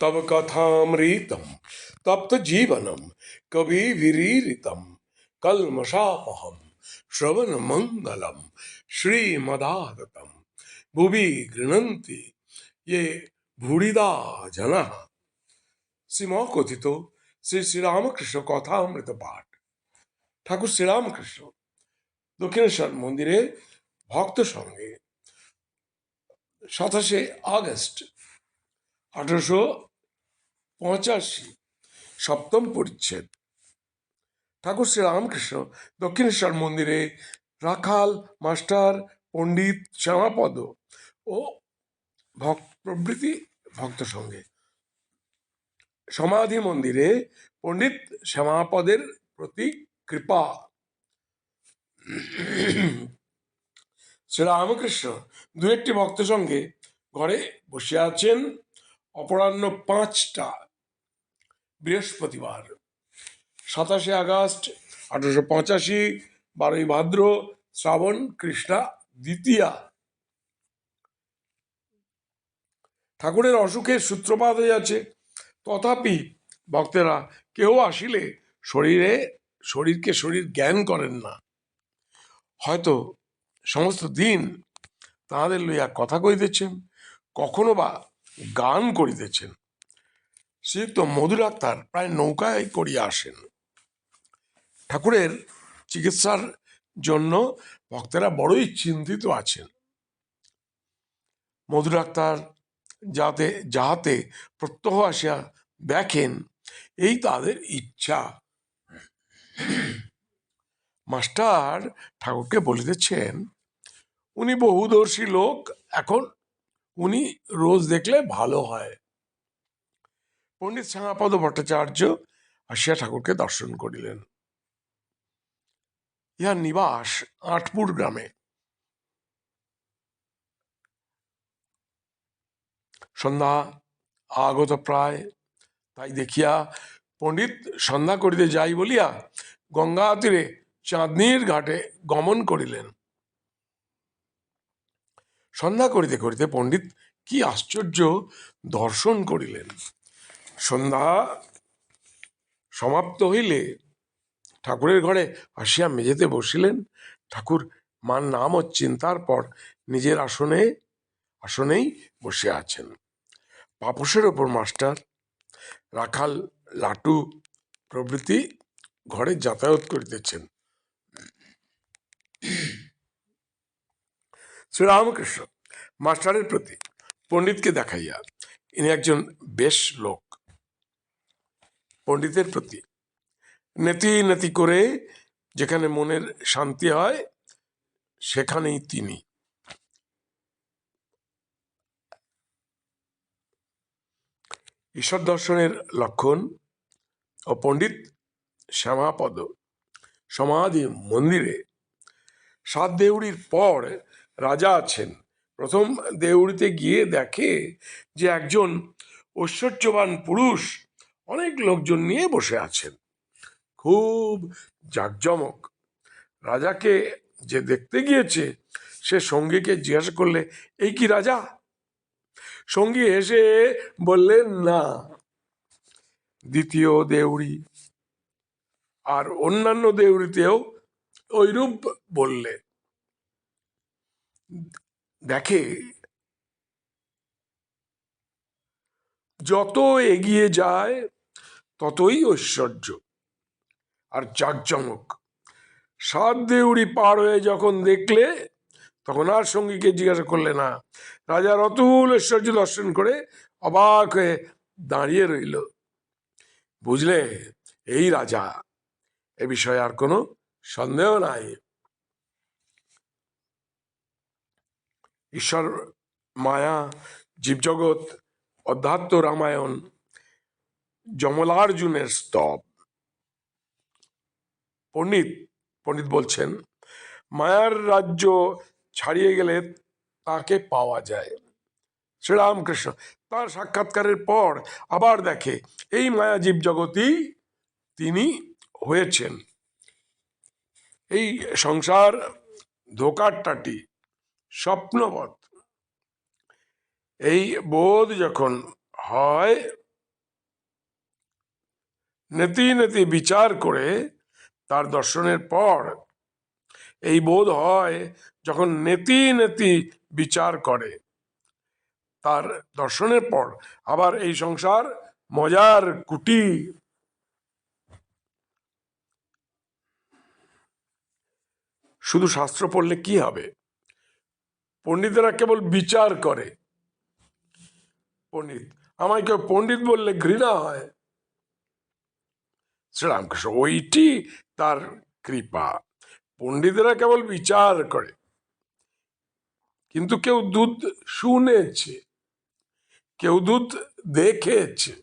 तव कथामृतम तप्त जीवनम कभी विरीरितम कलमशापहम श्रवण मंगलम श्रीमदागतम भुवि गृणन्ति ये ভুড়িদা জানা শ্রীম কথিত শ্রী শ্রীরামকৃষ্ণ কথা অমৃত পাঠ ঠাকুর শ্রীরামকৃষ্ণ দক্ষিণেশ্বর মন্দিরে ভক্ত সঙ্গে সাতাশে আগস্ট আঠারোশো পঁচাশি। সপ্তম পরিচ্ছেদ। ঠাকুর শ্রীরামকৃষ্ণ দক্ষিণেশ্বর মন্দিরে রাখাল, মাস্টার, পণ্ডিত, শ্যামাপদ ও ভক্ত প্রভৃতি ভক্ত সঙ্গে সমাধি মন্দিরে পণ্ডিত শ্যামাপদের প্রতি কৃপা। শ্রীরামকৃষ্ণ দু একটি ভক্ত সঙ্গে ঘরে বসে আছেন। অপরাহ্ন পাঁচটা, বৃহস্পতিবার, সাতাশে আগস্ট আঠারোশো পঁচাশি, বারোই ভাদ্র, শ্রাবণ কৃষ্ণা দ্বিতীয়া। ঠাকুরের অসুখের সূত্রপাত হয়ে আছে তথাপি ভক্তেরা কেউ আসিলে শরীরে, শরীরকে শরীর জ্ঞান করেন না। হয়তো সমস্ত দিন তাহাদের লইয়া কথা কইতেছেন কখনো বা গান করিতেছেন। শ্রীযুক্ত মধু ডাক্তার প্রায় নৌকায় করিয়া আসেন। ঠাকুরের চিকিৎসার জন্য ভক্তেরা বড়ই চিন্তিত আছেন। মধু ডাক্তার যাতে, যাহাতে প্রত্যহ আসিয়া দেখেন, এই তাদের ইচ্ছা। মাস্টার ঠাকুরকে বলিতেছেন, উনি বহুদর্শী লোক, এখন উনি রোজ দেখলে ভালো হয়। পণ্ডিত শ্যামাপদ ভট্টাচার্য আসিয়া ঠাকুরকে দর্শন করিলেন। ইহার নিবাস আটপুর গ্রামে। সন্ধ্যা আগত প্রায়, তাই দেখিয়া পণ্ডিত সন্ধ্যা করিতে যাই বলিয়া গঙ্গা তীরে চাঁদনির ঘাটে গমন করিলেন। সন্ধ্যা করিতে করিতে পণ্ডিত কি আশ্চর্য দর্শন করিলেন। সন্ধ্যা সমাপ্ত হইলে ঠাকুরের ঘরে আসিয়া মেঝেতে বসিলেন। ঠাকুর মার নাম ও চিন্তার পর নিজের আসনে, আসনেই বসে আছেন। পাপসের ওপর মাস্টার, রাখাল, লাটু প্রভৃতি ঘরে যাতায়াত করিতেছেন। শ্রীরামকৃষ্ণ, মাস্টারের প্রতি পণ্ডিতকে দেখাইয়া ইনি একজন বেশ লোক। পণ্ডিতের প্রতি নেতি নেতি করে যেখানে মনের শান্তি হয়, সেখানেই তিনি। ঈশ্বর দর্শনের লক্ষণ ও পণ্ডিত শ্যামাপদ সমাধি মন্দিরে সাত দেউড়ির পর রাজা আছেন। প্রথম দেউড়িতে গিয়ে দেখে যে একজন ঐশ্বর্যবান পুরুষ অনেক লোকজন নিয়ে বসে আছেন। খুব জাকজমক। রাজাকে যে দেখতে গিয়েছে, সে সঙ্গীকে জিজ্ঞাসা করলে, এই কি রাজা? সঙ্গী এসে বললেন, না। দ্বিতীয় দেউড়ি আর অন্যান্য দেউড়িতেও ওইরূপ বললে। দেখে যত এগিয়ে যায়, ততই ঐশ্বর্য আর জাকজমক। সাত দেউড়ি পার হয়ে যখন দেখলে, তখন আর সঙ্গীকে জিজ্ঞাসা করলে না। রাজার অতুল ঐশ্বর্য দর্শন করে অবাক হয়ে দাঁড়িয়ে রইল। বুঝলে, এই রাজা, এ বিষয়ে আর কোনো সন্দেহ নাই। ঈশ্বর মায়া, জীবজগৎ, অধ্যাত্ম রামায়ণ, যমলার্জুনের স্তব। পণ্ডিত পণ্ডিত বলছেন, মায়ার রাজ্য ছাড়িয়ে গেলে তাকে পাওয়া যায়। শ্রীরামকৃষ্ণ তার সাক্ষাৎকারের পর আবার দেখে, এই মায়া জীব জগতই তিনি হয়েছেন। এই সংসার ধোকারটাটি স্বপ্নবৎ এই বোধ যখন হয়, নেতি নেতি বিচার করে তার দর্শনের পর এই বোধ হয় যখন নেতি নেতি বিচার করে তার দর্শনের পর আবার এই সংসার মজার কুটি। শুধু শাস্ত্র পড়লে কি হবে? পণ্ডিতেরা কেবল বিচার করে। পণ্ডিত, আমায় কেউ পণ্ডিত বললে ঘৃণা হয়। শ্রীরামকৃষ্ণ, ওইটি তার কৃপা। পণ্ডিতেরা কেবল বিচার করে, কিন্তু কেউ দুধ শুনেছে, কেউ দুধ দেখেছে।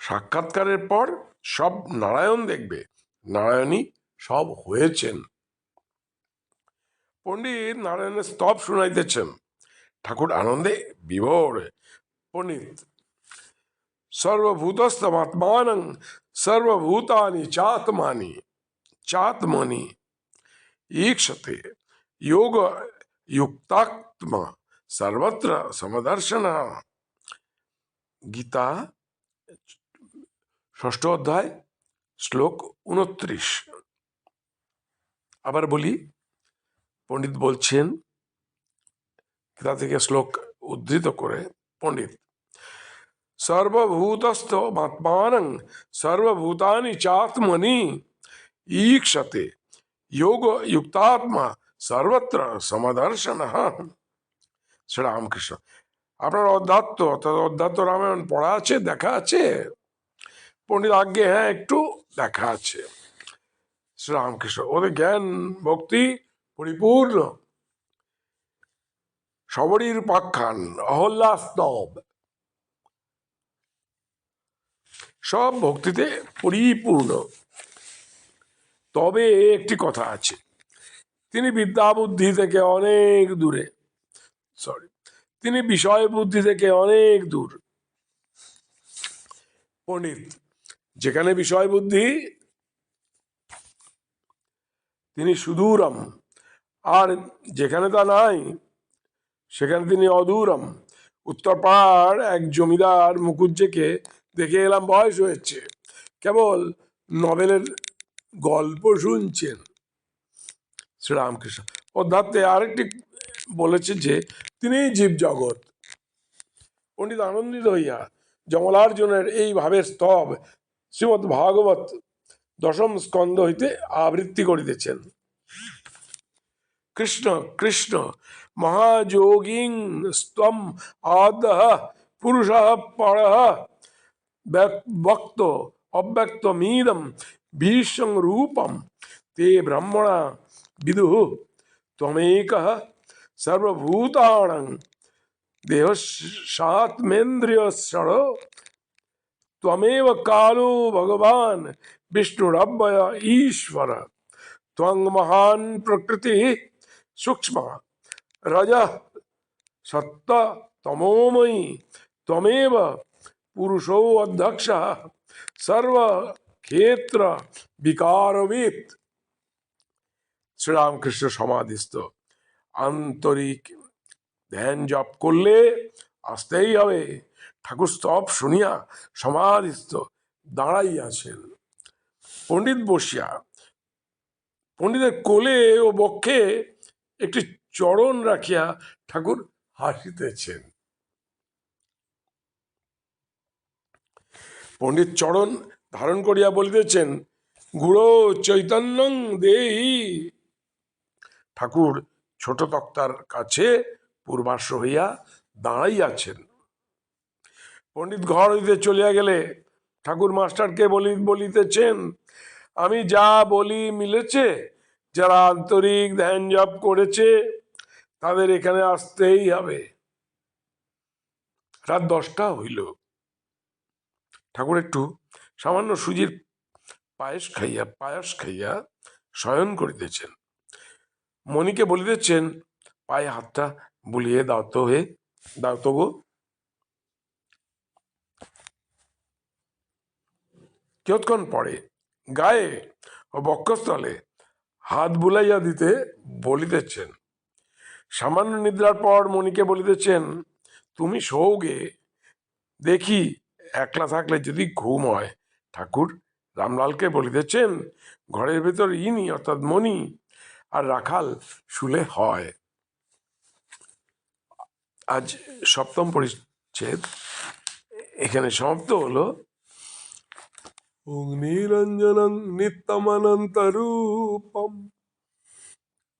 সাক্ষাৎকারের পর সব নারায়ণ দেখবে। নারায়ণই সব হয়েছেন পণ্ডিত নারায়ণের স্তব শুনাইতেছেন ঠাকুর আনন্দে বিভোর পণ্ডিত সর্বভূতস্তমাত্মানং সর্বভূতানি চাত্মানি চাত্মনি ঈক্ষতে যোগ युक्तात्मा सर्वत्र समदर्शन গীতা ষষ্ঠ অধ্যায় শ্লোক উনত্রিশ আবার বলি পণ্ডিত বলছেন গীতা থেকে শ্লোক উদ্ধৃত করে পণ্ডিত সর্বভূতস্থ মাত্মানং সর্বভূতানি চাত্মনি ঈক্ষতে যোগ युक्तात्मा সর্বত্র সমদর্শন শ্রীরামকৃষ্ণ আপনার অধ্যাত্ম অর্থাৎ অধ্যাত্ম রামায়ণ পড়া আছে দেখা আছে পণ্ডিত আজ্ঞে হ্যাঁ একটু দেখা আছে শ্রীরামকৃষ্ণ। ওদের জ্ঞান, ভক্তি পরিপূর্ণ। সবরীর পাখ্যান অহল্লা স্তব। সব ভক্তিতে পরিপূর্ণ। তবে একটি কথা আছে। তিনি বিদ্যা বুদ্ধি থেকে অনেক দূরে। সরি তিনি বিষয় বুদ্ধি থেকে অনেক দূর। পণ্ডিত, যেখানে বিষয় বুদ্ধি তিনি সুদূরম। আর যেখানে তা নাই, সেখানে তিনি অদূরম। উত্তরপাড়ার এক জমিদার মুকুজ্জেকে দেখে এলাম বয়স হয়েছে। কেবল নভেলের গল্প শুনছেন। শ্রীরামকৃষ্ণ। অধ্যাত্মে আরেকটি বলেছে যে, তিনি জীব জগৎ। পণ্ডিত আনন্দিত হইয়া জমলার্জুনের এই ভাবের স্তব শ্রীমৎ ভাগবত দশম স্কন্ধ হইতে আবৃত্তি করিতেছেন। কৃষ্ণ কৃষ্ণ, মহাযোগিং স্তম আদ পুরুষ পর বক্ত অব্যক্তমিদম ভীষণ রূপম তে ব্রহ্মণা বিদু তমেক সর্বভূতাণ দেহ সাত্মেন্দ্রিয় ষড় তমেব কালো ভগবান বিষ্ণুরব্বয় ঈশ্বর ত্বং মহান প্রকৃতি সূক্ষ্ম রজ সত্য তমোময়ী তমেব পুরুষ অধ্যক্ষ সর্ব ক্ষেত্র বিকারবিদ শ্রীরামকৃষ্ণ সমাধিস্থ আন্তরিক ধ্যান জপ করলে আসতেই হবে ঠাকুর স্তব শুনিয়া সমাধিস্থ দাঁড়াইয়াছেন পণ্ডিত বসিয়া, পণ্ডিতের কোলে ও বক্ষে একটি চরণ রাখিয়া ঠাকুর হাসিতেছেন। পণ্ডিত চরণ ধারণ করিয়া বলিতেছেন গুড়ো চৈতন্যং দেই ঠাকুর ছোট তক্তার কাছে পূর্বাশ্র হইয়া দাঁড়াইয়াছেন। পণ্ডিত ঘর হইতে চলিয়া গেলে ঠাকুর মাস্টারকে বলি বলিতেছেন আমি যা বলি মিলেছে, যারা আন্তরিক ধ্যান জপ করেছে, তাদের এখানে আসতেই হবে। রাত দশটা হইল। ঠাকুর একটু সামান্য সুজির পায়েস খাইয়া, পায়াস খাইয়া শয়ন করিতেছেন। মণিকে বলিতেছেন, পায়ে হাতটা বুলিয়ে দাও তো হে, দাও তো গো। কিয়ৎক্ষণ পরে গায়ে ও বক্ষস্থলে হাত বুলাইয়া দিতে বলিতেছেন। সামান্য নিদ্রার পর মণিকে বলিতেছেন, তুমি সৌগে দেখি একলা থাকলে যদি ঘুম হয়। ঠাকুর রামলালকে বলিতেছেন, ঘরের ভেতর ইনি, অর্থাৎ মণি আর রাখাল শুলে হয়। আজ সপ্তম পরিচ্ছেদ। এখানে সমাপ্ত হলো। ओं नीरंजनं नित्यमनन्तरूपं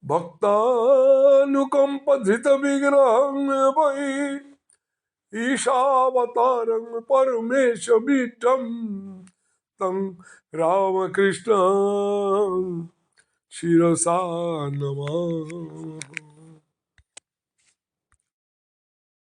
भक्तानुकम्पधृतविग्रहं वै ईशावतारं परमेशबीटं तं रामकृष्ण शिरसा नमः।